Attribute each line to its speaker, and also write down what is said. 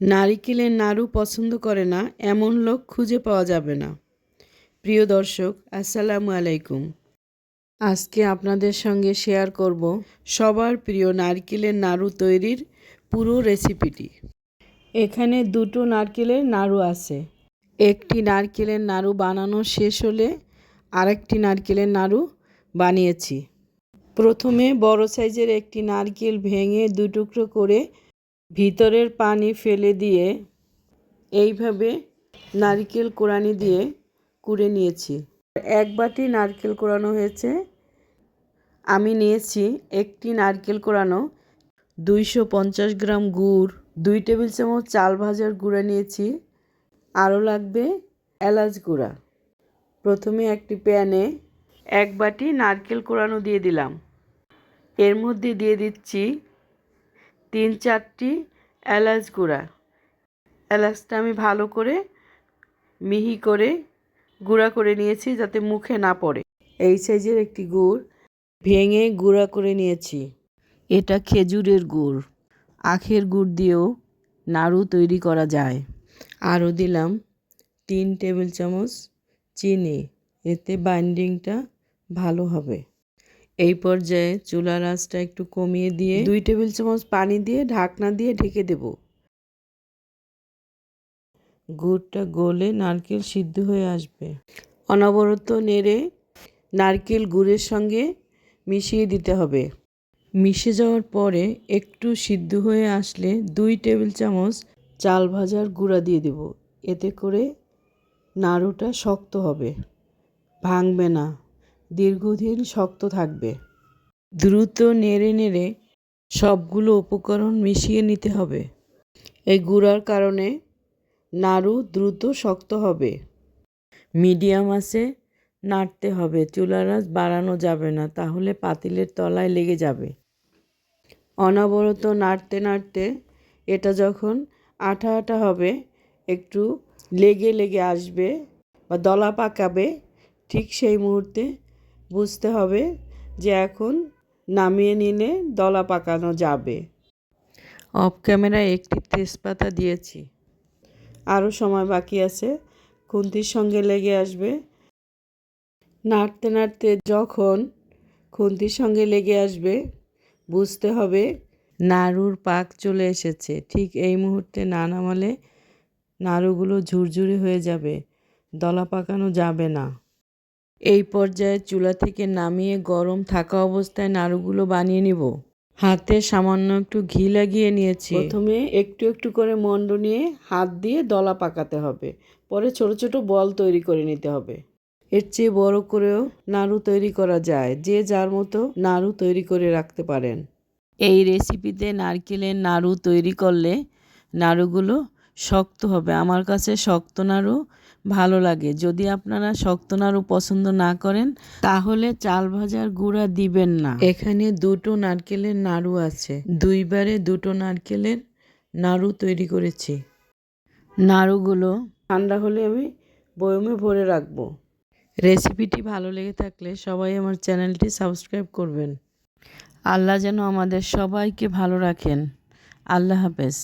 Speaker 1: নারিকেলের নাড়ু পছন্দ করে না, এমন লোক খুঁজে পাওয়া যাবে না। প্রিয় দর্শক, আসসালামু আলাইকুম। আজকে আপনাদের সঙ্গে শেয়ার করব সবার প্রিয় নারকেলের নাড়ু তৈরির পুরো রেসিপিটি। এখানে দুটো নারকেলের নাড়ু আছে। একটি নারকেলের নাড়ু বানানো শেষ হলে আরেকটি নারকেলের নাড়ু বানিয়েছি। প্রথমে বড় সাইজের একটি নারকেল ভেঙে দু টুকরো করে ভিতরের পানি ফেলে দিয়ে এইভাবে নারকেল কোড়ানি দিয়ে কুড়ে নিয়েছি। এক বাটি নারকেল কোড়ানো হয়েছে। আমি নিয়েছি একটি নারকেল কোড়ানো দুইশো পঞ্চাশ গ্রাম গুড়, দুই টেবিল চামচ চাল ভাজার গুঁড়া নিয়েছি। আরও লাগবে এলাচ গুঁড়া। প্রথমে একটি প্যানে এক বাটি নারকেল কোড়ানো দিয়ে দিলাম। এর মধ্যে দিয়ে দিচ্ছি তিন চারটি এলাচ গুঁড়া। এলাচটা আমি ভালো করে মিহি করে গুঁড়া করে নিয়েছি যাতে মুখে না পড়ে। এই সাইজের একটি গুড় ভেঙে গুঁড়া করে নিয়েছি। এটা খেজুরের গুড়। আখের গুড় দিয়েও নাড়ু তৈরি করা যায়। আরও দিলাম তিন টেবিল চামচ চিনি। এতে বাইন্ডিংটা ভালো হবে। এই পর্যায়ে চুলার আঁচটা একটু কমিয়ে দিয়ে দুই টেবিল চামচ পানি দিয়ে ঢাকনা দিয়ে ঢেকে দেব। গুড়টা গলে নারকেল সিদ্ধ হয়ে আসবে। অনবরত নেড়ে নারকেল গুড়ের সঙ্গে মিশিয়ে দিতে হবে। মিশে যাওয়ার পরে একটু সিদ্ধ হয়ে আসলে দুই টেবিল চামচ চাল ভাজার গুঁড়া দিয়ে দেব। এতে করে নাড়ুটা শক্ত হবে। ভাঙবে না। দীর্ঘদিন শক্ত থাকবে। দ্রুত নেড়ে নেড়ে সবগুলো উপকরণ মিশিয়ে নিতে হবে। এই গুঁড়ার কারণে নাড়ু দ্রুত শক্ত হবে। মিডিয়াম আছে নাড়তে হবে। চুলার বাড়ানো যাবে না, তাহলে পাতিলের তলায় লেগে যাবে। অনবরত নাড়তে নাড়তে এটা যখন আঠা আঠা হবে, একটু লেগে লেগে আসবে বা দলা পাকাবে, ঠিক সেই মুহূর্তে বুঝতে হবে যে এখন নামিয়ে নিলে দলা পাকানো যাবে। অফ ক্যামেরায় একটি তেজপাতা দিয়েছি। আরও সময় বাকি আছে। খুন্তির সঙ্গে লেগে আসবে। নাড়তে নাড়তে যখন খুন্তির সঙ্গে লেগে আসবে বুঝতে হবে নাড়ুর পাক চলে এসেছে। ঠিক এই মুহূর্তে না নামালে নাড়ুগুলো ঝুরঝুরে হয়ে যাবে। দলা পাকানো যাবে না। এই পর্যায়ে চুলা থেকে নামিয়ে গরম থাকা অবস্থায় নাড়ুগুলো বানিয়ে নিব। হাতে সামান্য একটু ঘি লাগিয়ে নিয়েছি। প্রথমে একটু একটু করে মন্ড নিয়ে হাত দিয়ে দলা পাকাতে হবে। পরে ছোট ছোট বল তৈরি করে নিতে হবে। এর চেয়ে বড় করেও নাড়ু তৈরি করা যায়। যে যার মতো নাড়ু তৈরি করে রাখতে পারেন। এই রেসিপিতে নারকেলের নাড়ু তৈরি করলে নাড়ুগুলো শক্ত হবে। আমার কাছে শক্ত নাড়ু ভালো লাগে। যদি আপনারা শক্ত নাড়ু পছন্দ না করেন, তাহলে চাল ভাজার গুঁড়া দিবেন না। এখানে দুটো নারকেলের নাড়ু আছে। দুইবারে দুটো নারকেলের নাড়ু তৈরি করেছি। নাড়ুগুলো ঠান্ডা হলে আমি বয়মে ভরে রাখব। রেসিপিটি ভালো লেগে থাকলে সবাই আমার চ্যানেলটি সাবস্ক্রাইব করবেন। আল্লাহ যেন আমাদের সবাইকে ভালো রাখেন। আল্লাহ হাফেজ।